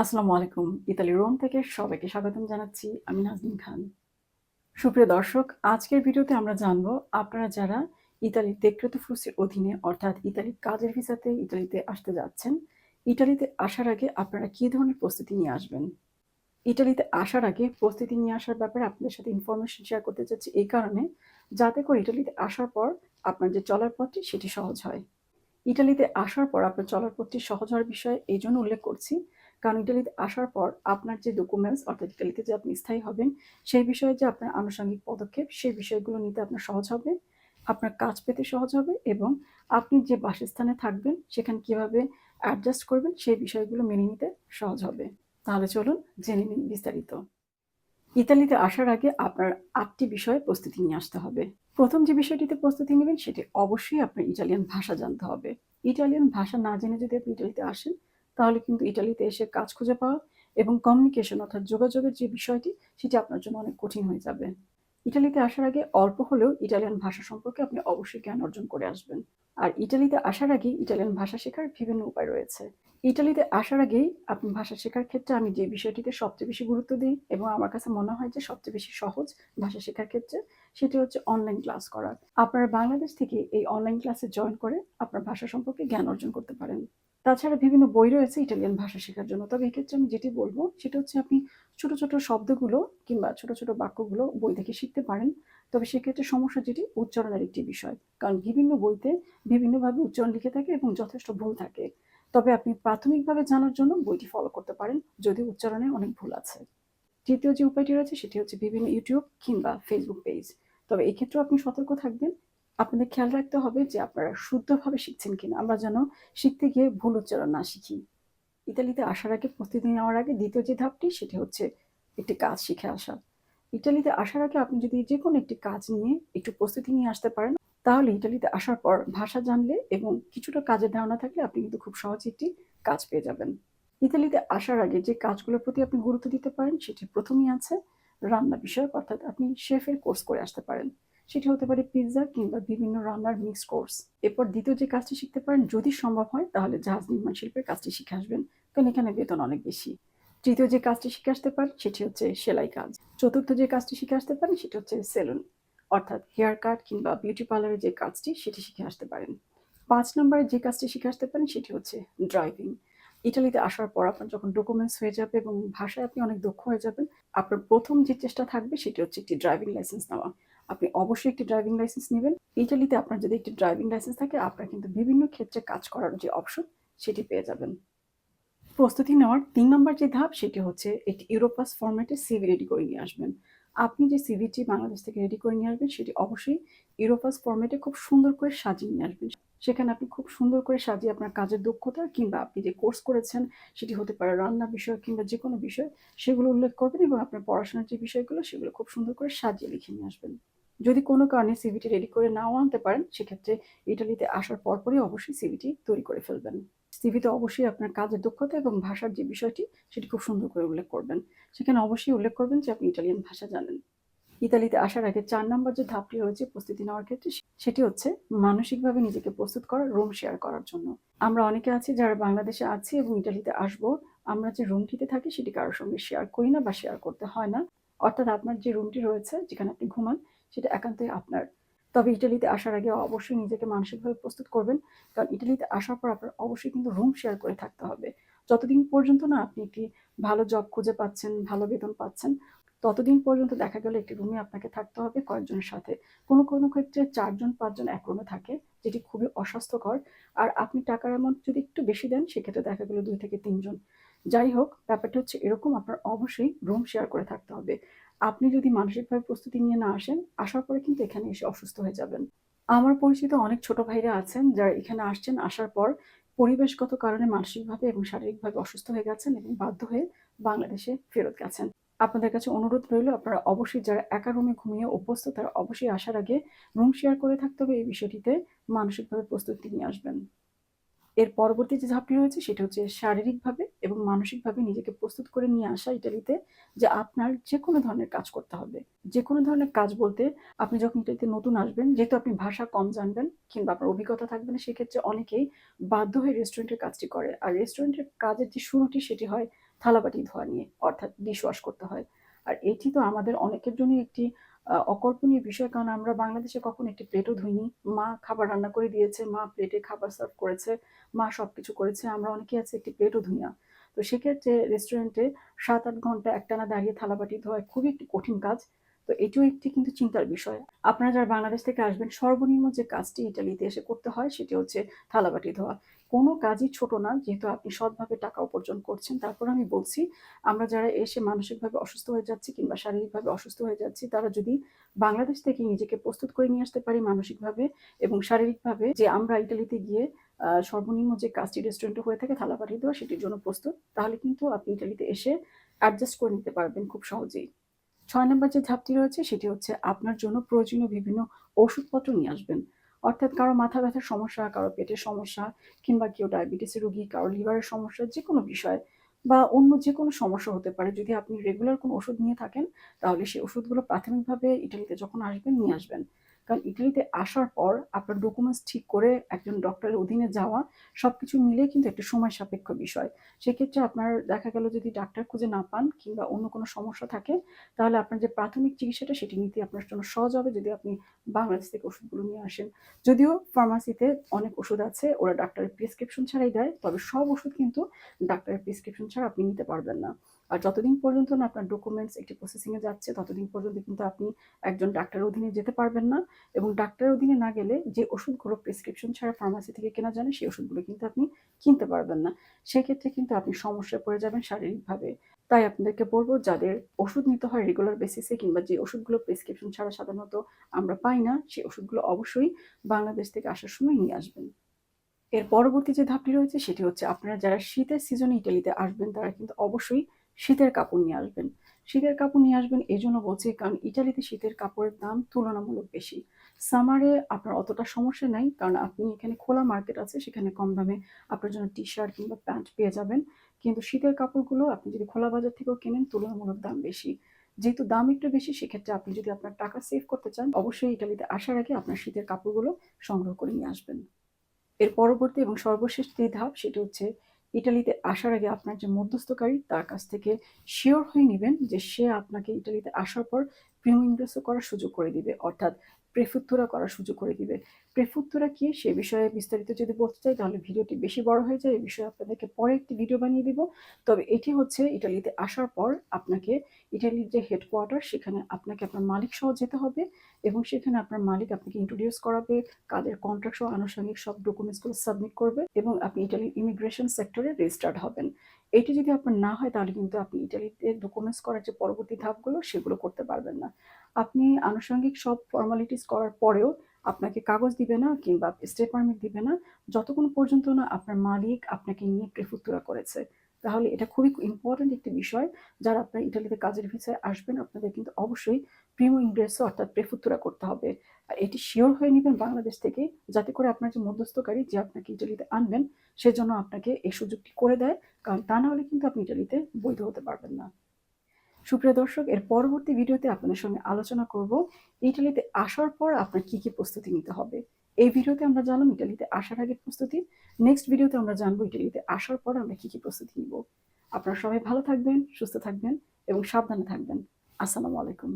আসসালামু আলাইকুম, Italy Rome থেকে সবাইকে স্বাগতম জানাচ্ছি, আমি নাজনীন খান। সুপ্রিয় দর্শক, আজকের ভিডিওতে আমরা জানব আপনারা যারা ইতালির দেখরেতো ফ্রুসির অধীনে, অর্থাৎ ইতালির কাজের ভিসাতে ইতালিতে আসতে যাচ্ছেন, ইতালিতে আসার আগে আপনারা কী ধরনের প্রস্তুতি নিয়ে আসবেন? ইটালিতে আসার আগে প্রস্তুতি নিয়ে আসার ব্যাপারে আপনাদের সাথে ইনফরমেশন শেয়ার করতে চাচ্ছি এই কারণে, যাতে করে ইটালিতে আসার পর আপনার যে চলার পথটি সেটি সহজ হয়। ইটালিতে আসার পর আপনার চলার পথটি সহজ হওয়ার বিষয়ে এই জন্য উল্লেখ করছি কারণ ইটালিতে আসার পর আপনার যে ডকুমেন্টস অর্থাৎ ইটালিতে যে আপনি স্থায়ী হবেন, সেই বিষয়ে যে আপনার আনুষঙ্গিক পদক্ষেপ, সেই বিষয়গুলো নিতে আপনার সহজ হবে, আপনার কাজ পেতে সহজ হবে এবং আপনি যে বাসস্থানে থাকবেন, সেখানে কীভাবে অ্যাডজাস্ট করবেন, সেই বিষয়গুলো মেনে নিতে সহজ হবে। তাহলে চলুন জেনে নিন বিস্তারিত। ইতালিতে আসার আগে আপনার আটটি বিষয়ে প্রস্তুতি নিয়ে আসতে হবে। প্রথম যে বিষয়টিতে প্রস্তুতি নেবেন, সেটি অবশ্যই আপনার ইটালিয়ান ভাষা জানতে হবে। ইটালিয়ান ভাষা না জেনে যদি আপনি ইটালিতে আসেন তাহলে কিন্তু ইটালিতে এসে কাজ খুঁজে পাওয়া এবং কমিউনিকেশন অর্থাৎ যোগাযোগের যে বিষয়টি, সেটি আপনার জন্য অনেক কঠিন হয়ে যাবে। ইটালিতে আসার আগে অল্প হলেও ইটালিয়ান ভাষা সম্পর্কে আপনি অবশ্যই জ্ঞান অর্জন করে আসবেন। আর ইটালিতে আসার আগে ইটালিয়ান ভাষা শেখার বিভিন্ন উপায় রয়েছে। ইটালিতে আসার আগেই আপনি ভাষা শেখার ক্ষেত্রে আমি যে বিষয়টিতে সবচেয়ে বেশি গুরুত্ব দিই এবং আমার কাছে মনে হয় যে সবচেয়ে বেশি সহজ ভাষা শেখার ক্ষেত্রে, সেটি হচ্ছে অনলাইন ক্লাস করা। আপনারা বাংলাদেশ থেকে এই অনলাইন ক্লাসে জয়েন করে আপনার ভাষা সম্পর্কে জ্ঞান অর্জন করতে পারেন। তাছাড়া বিভিন্ন বই রয়েছে ইটালিয়ান ভাষা শেখার জন্য। তবে এক্ষেত্রে আমি যেটি বলব, সেটা হচ্ছে আপনি ছোট ছোট শব্দগুলো কিংবা ছোট ছোট বাক্যগুলো বই থেকে শিখতে পারেন। তবে সেক্ষেত্রে সমস্যা যেটি, উচ্চারণের একটি বিষয়। কারণ বিভিন্ন বইতে বিভিন্নভাবে উচ্চারণ লিখে থাকে এবং যথেষ্ট ভুল থাকে। তবে আপনি প্রাথমিকভাবে জানার জন্য বইটি ফলো করতে পারেন, যদি উচ্চারণে অনেক ভুল আছে। তৃতীয় যে উপায়টি রয়েছে, সেটি হচ্ছে বিভিন্ন ইউটিউব কিংবা ফেসবুক পেজ তবে এক্ষেত্রেও আপনি সতর্ক থাকবেন আপনাদের খেয়াল রাখতে হবে যে আপনারা শুদ্ধভাবে শিখছেন কিনা। আমরা যেন শিখতে গিয়ে ভুল উচ্চারণ না শিখি। ইতালিতে আসার আগে প্রস্তুতি নেওয়ার আগে দ্বিতীয় যে ধাপটি, সেটি হচ্ছে একটি কাজ শিখে আসা। ইটালিতে আসার আগে আপনি যদি যে কোনো একটি কাজ নিয়ে একটু প্রস্তুতি নিয়ে আসতে পারেন, তাহলে ইটালিতে আসার পর ভাষা জানলে এবং কিছুটা কাজের ধারণা থাকলে আপনি কিন্তু খুব সহজে একটি কাজ পেয়ে যাবেন। ইতালিতে আসার আগে যে কাজগুলোর প্রতি আপনি গুরুত্ব দিতে পারেন, সেটি প্রথমেই আছে রান্না বিষয়ক, অর্থাৎ আপনি শেফের কোর্স করে আসতে পারেন। সেটি হতে পারে পিৎজা কিংবা বিভিন্ন রান্নার মিক্স কোর্স এরপর দ্বিতীয় যে কাজটি শিখতে পারেন, যদি সম্ভব হয়, তাহলে জাহাজ নির্মাণ শিল্পের কাজটি শিখে আসবেন, কারণ এখানে বেতন অনেক বেশি। তৃতীয় যে কাজটি শিখে আসতে পারেন, সেটি হচ্ছে সেলাই কাজ। চতুর্থ যে কাজটি শিখে আসতে পারেন, সেটি হচ্ছে সেলুন অর্থাৎ হেয়ার কাট কিংবা বিউটি পার্লারের যে কাজটি, সেটি শিখে আসতে পারেন। পাঁচ নম্বরে যে কাজটি শিখে আসতে পারেন, সেটি হচ্ছে ড্রাইভিং ইটালিতে আসার পর আপনার যখন ডকুমেন্টস হয়ে যাবে এবং ভাষায় আপনি অনেক দক্ষ হয়ে যাবেন, আপনার প্রথম যে চেষ্টা থাকবে, সেটি হচ্ছে একটি ড্রাইভিং লাইসেন্স নেওয়া। আপনি অবশ্যই একটি ড্রাইভিং লাইসেন্স নেবেন। ইটালিতে আপনার যদি একটি ড্রাইভিং লাইসেন্স থাকে, আপনার কিন্তু বিভিন্ন ক্ষেত্রে কাজ করার যে অপশন সেটি পেয়ে যাবেন। প্রস্তুতি নেওয়ার তিন নম্বর যে ধাপ, সেটি হচ্ছে একটি ইউরোপাস ফরম্যাটে সিভি রেডি করে নিয়ে আসবেন। আপনি যে সিভিটি বাংলাদেশ থেকে রেডি করে নিয়ে আসবেন, সেটি অবশ্যই ইউরোপাস ফরম্যাটে খুব সুন্দর করে সাজিয়ে নিয়ে আসবেন। সেখানে আপনি খুব সুন্দর করে সাজিয়ে আপনার কাজের দক্ষতা কিংবা আপনি যে কোর্স করেছেন, সেটি হতে পারে রান্না বিষয় কিংবা যে কোনো বিষয়, সেগুলো উল্লেখ করবেন এবং আপনার পড়াশোনার যে বিষয়গুলো, সেগুলো খুব সুন্দর করে সাজিয়ে লিখে নিয়ে আসবেন। যদি কোনো কারণে সিভিটি রেডি করে নাও আনতে পারেন, সেক্ষেত্রে ইটালিতে আসার পরপরই অবশ্যই সিভিটি তৈরি করে ফেলবেন। সিভিতে অবশ্যই আপনার কাজের দক্ষতা এবং ভাষার যে বিষয়টি, সেটি খুব সুন্দর করে উল্লেখ করবেন। সেখানে অবশ্যই উল্লেখ করবেন যে আপনি ইটালিয়ান ভাষা জানেন। ইতালিতে আসার আগে চার নম্বর যে ধাপটি রয়েছে প্রস্তুতি নেওয়ার ক্ষেত্রে, সেটি হচ্ছে মানসিকভাবে নিজেকে প্রস্তুত করা রুম শেয়ার করার জন্য। আমরা অনেকে আছি যারা বাংলাদেশে আছি এবং ইটালিতে আসব। আমরা যে রুমটিতে থাকি, সেটি কারোর সঙ্গে শেয়ার করি না বা শেয়ার করতে হয় না। অর্থাৎ আপনার যে রুমটি রয়েছে, যেখানে আপনি ঘুমান সেটা একান্তই আপনার। তবে ইটালিতে আসার আগে অবশ্যই নিজেকে মানসিকভাবে প্রস্তুত করবেন, কারণ ইটালিতে আসার পর আপনার অবশ্যই কিন্তু রুম শেয়ার করে থাকতে হবে। যতদিন পর্যন্ত না আপনি একটি ভালো জব খুঁজে পাচ্ছেন, ভালো বেতন পাচ্ছেন, ততদিন পর্যন্ত দেখা গেল একটি রুমে আপনাকে থাকতে হবে কয়েকজনের সাথে। কোনো কোনো ক্ষেত্রে চারজন, পাঁচজন এক রুমে থাকে, যেটি খুবই অস্বাস্থ্যকর। আর আপনি টাকার অ্যামাউন্ট যদি একটু বেশি দেন, সেক্ষেত্রে দেখা গেলো দুই থেকে তিনজন। যাই হোক, ব্যাপারটা হচ্ছে এরকম, আপনার অবশ্যই রুম শেয়ার করে থাকতে হবে। আপনি যদি মানসিকভাবে প্রস্তুতি নিয়ে না আসেন, আসার পরে কিন্তু এখানে এসে অসুস্থ হয়ে যাবেন। আমার পরিচিত অনেক ছোট ভাইরা আছেন যারা এখানে আসছেন, আসার পর পরিবেশগত কারণে মানসিকভাবে এবং শারীরিকভাবে অসুস্থ হয়ে গেছেন এবং বাধ্য হয়ে বাংলাদেশে ফেরত গেছেন। আপনাদের কাছে অনুরোধ রইল, আপনারা অবশ্যই যারা একা রুমে ঘুমিয়ে অভ্যস্ত, তারা অবশ্যই আসার আগে রুম শেয়ার করে থাকতে হবে এই বিষয়টিতে। মানসিকভাবে প্রস্তুতি নিয়ে আসবেন। এর পরবর্তী যে ধাপটি রয়েছে সেটা হচ্ছে শারীরিকভাবে এবং মানসিকভাবে নিজেকে প্রস্তুত করে নিয়ে আসা ইটালিতে, যে আপনার যে কোনো ধরনের কাজ করতে হবে। যে কোনো ধরনের কাজ বলতে আপনি যখন ইটালিতে নতুন আসবেন, যেহেতু আপনি ভাষা কম জানবেন কিংবা আপনার অভিজ্ঞতা থাকবে না, সেক্ষেত্রে অনেকেই বাধ্য হয়ে রেস্টুরেন্টের কাজটি করে। আর রেস্টুরেন্টের কাজের যে শুরুটি সেটি হয় থালাবাটি ধোয়া নিয়ে, অর্থাৎ ডিশ ওয়াশ করতে হয়। আর এটি তো আমাদের অনেকের জন্য একটি অকল্পনীয় বিষয়, কারণ আমরা বাংলাদেশে কখনো একটি প্লেটও ধুইনি। মা খাবার রান্না করে দিয়েছে, মা প্লেটে খাবার সার্ভ করেছে, মা সবকিছু করেছে, আমরা অনেকে আছে একটি প্লেটও ধুই না। তো সেক্ষেত্রে রেস্টুরেন্টে সাত আট ঘণ্টা একটানা দাঁড়িয়ে থালাবাটি ধোয়া খুবই একটি কঠিন কাজ। তো এটিও একটি কিন্তু চিন্তার বিষয়। আপনারা যারা বাংলাদেশ থেকে আসবেন, সর্বনিম্ন যে কাজটি ইটালিতে এসে করতে হয়, সেটি হচ্ছে থালাবাটি ধোয়া। কোনো কাজই ছোট না, যেহেতু আপনি সৎভাবে টাকা উপার্জন করছেন। তারপর আমি বলছি, আমরা যারা এসে মানসিকভাবে অসুস্থ হয়ে যাচ্ছি কিংবা শারীরিকভাবে অসুস্থ হয়ে যাচ্ছি, তারা যদি বাংলাদেশ থেকে নিজেকে প্রস্তুত করে নিয়ে আসতে পারি মানসিকভাবে এবং শারীরিকভাবে, যে আমরা ইটালিতে গিয়ে সর্বনিম্ন যে কাজটি রেস্টুরেন্টে হয়ে থাকে, থালা পাঠিয়ে দেওয়া, সেটির জন্য প্রস্তুত, তাহলে কিন্তু আপনি ইটালিতে এসে অ্যাডজাস্ট করে নিতে পারবেন খুব সহজেই। ছয় নম্বর যে ধাপটি রয়েছে, সেটি হচ্ছে আপনার জন্য প্রয়োজনীয় বিভিন্ন ওষুধপত্র নিয়ে আসবেন। অর্থাৎ কারও মাথা ব্যথার সমস্যা, কারও পেটের সমস্যা, কিংবা কেউ ডায়াবেটিসের রোগী, কারও লিভারের সমস্যা, যে কোনো বিষয় বা অন্য যে কোনো সমস্যা হতে পারে। যদি আপনি রেগুলার কোনো ওষুধ নিয়ে থাকেন, তাহলে সেই ওষুধগুলো প্রাথমিকভাবে ইটালিতে যখন আসবেন, নিয়ে আসবেন। কারণ ইটালিতে আসার পর আপনার ডকুমেন্টস ঠিক করে একজন ডক্টরের অধীনে যাওয়া সব কিছু মিলে কিন্তু একটা সময় সাপেক্ষ বিষয়। সেক্ষেত্রে আপনার দেখা গেল যদি ডাক্তার খুঁজে না পান কিংবা অন্য কোনো সমস্যা থাকে, তাহলে আপনার যে প্রাথমিক চিকিৎসাটা সেটি নিতে আপনার জন্য সহজ হবে যদি আপনি বাংলাদেশ থেকে ওষুধগুলো নিয়ে আসেন। যদিও ফার্মাসিতে অনেক ওষুধ আছে, ওরা ডাক্তারের প্রেসক্রিপশন ছাড়াই দেয়, তবে সব ওষুধ কিন্তু ডাক্তারের প্রেসক্রিপশন ছাড়া আপনি নিতে পারবেন না। আর যতদিন পর্যন্ত না আপনার ডকুমেন্টস একটি প্রসেসিংয়ে যাচ্ছে, ততদিন পর্যন্ত কিন্তু আপনি একজন ডাক্তারের অধীনে যেতে পারবেন না। এবং ডাক্তারের অধীনে না গেলে যে ওষুধগুলো প্রেসক্রিপশন ছাড়া ফার্মাসি থেকে কেনা যায় না, সেই ওষুধগুলো কিন্তু আপনি কিনতে পারবেন না। সেক্ষেত্রে কিন্তু আপনি সমস্যায় পড়ে যাবেন শারীরিকভাবে। তাই আপনাদেরকে বলব, যাদের ওষুধ নিতে হয় রেগুলার বেসিসে কিংবা যে ওষুধগুলো প্রেসক্রিপশন ছাড়া সাধারণত আমরা পাই না সেই ওষুধগুলো অবশ্যই বাংলাদেশ থেকে আসার সময় নিয়ে আসবেন। এর পরবর্তী যে ধাপটি রয়েছে, সেটি হচ্ছে আপনারা যারা শীতের সিজনে ইটালিতে আসবেন, তারা কিন্তু অবশ্যই শীতের কাপড় নিয়ে আসবেন। শীতের কাপড় নিয়ে আসবেন, এই জন্য বলছি, কারণ ইটালিতে শীতের কাপড়ের দাম তুলনামূলক বেশি। সামারে আপনার অতটা সমস্যা নাই, কারণ আপনি এখানে খোলা মার্কেট আছে, সেখানে কম দামে আপনার জন্য টি শার্ট কিংবা প্যান্ট পেয়ে যাবেন। কিন্তু শীতের কাপড়গুলো আপনি যদি খোলা বাজার থেকেও কেনেন, তুলনামূলক দাম বেশি। যেহেতু দাম একটু বেশি, সেক্ষেত্রে আপনি যদি আপনার টাকা সেভ করতে চান, অবশ্যই ইটালিতে আসার আগে আপনার শীতের কাপড়গুলো সংগ্রহ করে নিয়ে আসবেন। এর পরবর্তী এবং সর্বশেষ যে ধাপ সেটি হচ্ছে ইটালিতে আসার আগে আপনার যে মধ্যস্থকারী, তার কাছ থেকে শিওর হয়ে নেবেন যে সে আপনাকে ইটালিতে আসার পর প্রিমিয়াম ইংরেসও করার সুযোগ করে দিবে। অর্থাৎ প্রেফুত্তুরা করার সুযোগ করে দিবে। প্রেফুত্তুরা কি? সে বিষয়ে বিস্তারিত যদি বলতে চাই, তাহলে ভিডিওটি বেশি বড় হয়ে যায়। এই বিষয়ে আপনাদেরকে পরে একটি ভিডিও বানিয়ে দিব। তবে এটি হচ্ছে ইটালিতে আসার পর আপনাকে ইটালির যে হেডকোয়ার্টার সেখানে আপনাকে আপনার মালিক সহ যেতে হবে এবং সেখানে আপনার মালিক আপনাকে ইন্ট্রোডিউস করাবে কাদের কন্ট্রাক্ট সহ আনুষঙ্গিক সব ডকুমেন্টসগুলো সাবমিট করবে এবং আপনি ইটালির ইমিগ্রেশন সেক্টরে রেজিস্টার্ড হবেন। এটি যদি আপনার না হয়, তাহলে কিন্তু আপনি ইটালিতে ডকুমেন্টস করার যে পরবর্তী ধাপগুলো, সেগুলো করতে পারবেন না। আপনি আনুষঙ্গিক সব ফর্মালিটিস করার পরেও আপনাকে কাগজ দিবে না কিংবা স্টে পারমিট দিবে না, যতক্ষণ পর্যন্ত না আপনার মালিক আপনাকে নিয়ে প্রেফুত্তুরা করেছে। তাহলে এটা খুবই ইম্পর্ট্যান্ট একটি বিষয়। যারা আপনার ইটালিতে কাজের ভিসায় আসবেন, আপনাদের কিন্তু অবশ্যই প্রিমো ইংরেসও অর্থাৎ প্রেফুত্তুরা করতে হবে। এটি শিওর হয়ে নেবেন বাংলাদেশ থেকে, যাতে করে আপনার যে মধ্যস্থকারী যে আপনাকে ইটালিতে আনবেন, সেজন্য আপনাকে এই সুযোগটি করে দেয়। কারণ তা না হলে কিন্তু আপনি ইটালিতে বৈধ হতে পারবেন না। সুপ্রিয় দর্শক, এর পরবর্তী ভিডিওতে আপনাদের সঙ্গে আলোচনা করব ইটালিতে আসার পর আপনার কি কি প্রস্তুতি নিতে হবে। এই ভিডিওতে আমরা জানলাম ইটালিতে আসার আগের প্রস্তুতি। নেক্সট ভিডিওতে আমরা জানব ইটালিতে আসার পর আমরা কি কি প্রস্তুতি নিব। আপনারা সবাই ভালো থাকবেন, সুস্থ থাকবেন এবং সাবধানে থাকবেন। আসসালামু আলাইকুম।